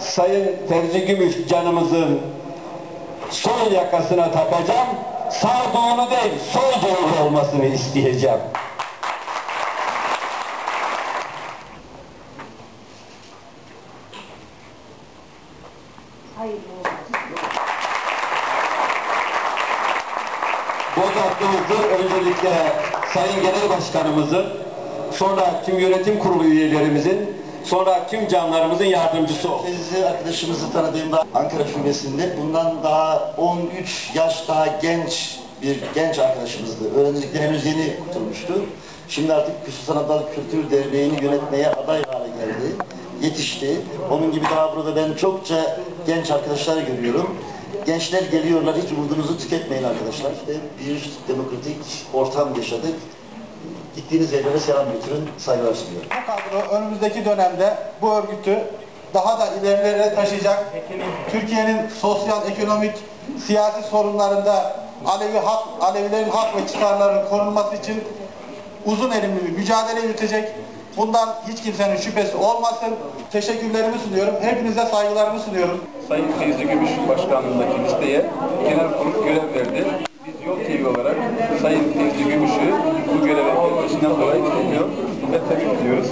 Sayın Fevzi Gümüş canımızın sol yakasına takacağım. Sağ doğru değil, sol doğru olmasını isteyeceğim. Boz hakkımızı öncelikle Sayın Genel Başkanımızın, sonra tüm yönetim kurulu üyelerimizin, sonra tüm canlarımızın yardımcısı olsun. Fevzi arkadaşımızı tanıdığımda Ankara Şubesi'nde bundan daha 13 yaş daha genç bir genç arkadaşımızdı. Öğrencilikte henüz yeni kurtulmuştu. Şimdi artık Küsü Sanatlar Kültür Derneği'ni yönetmeye aday hale geldi. Yetişti. Onun gibi daha burada ben çokça genç arkadaşlar görüyorum. Gençler geliyorlar, hiç umudunuzu tüketmeyin arkadaşlar. İşte bir demokratik ortam yaşadık. Gittiğiniz yerlere selam götürün, saygılar sunuyorum. Bu kadro önümüzdeki dönemde bu örgütü daha da ilerilere taşıyacak. Türkiye'nin sosyal, ekonomik, siyasi sorunlarında Alevi hak, Alevilerin hak ve çıkarlarının korunması için uzun elimli bir mücadele yürütecek. Bundan hiç kimsenin şüphesi olmasın. Teşekkürlerimi sunuyorum. Hepinize saygılarımı sunuyorum. Sayın Fevzi Gümüş Başkanlığındaki listeye genel kurul görev verdi. Sayın Tevzi Gümüş'ü bu göreve başından dolayı tutuyor ve tebrik ediyoruz.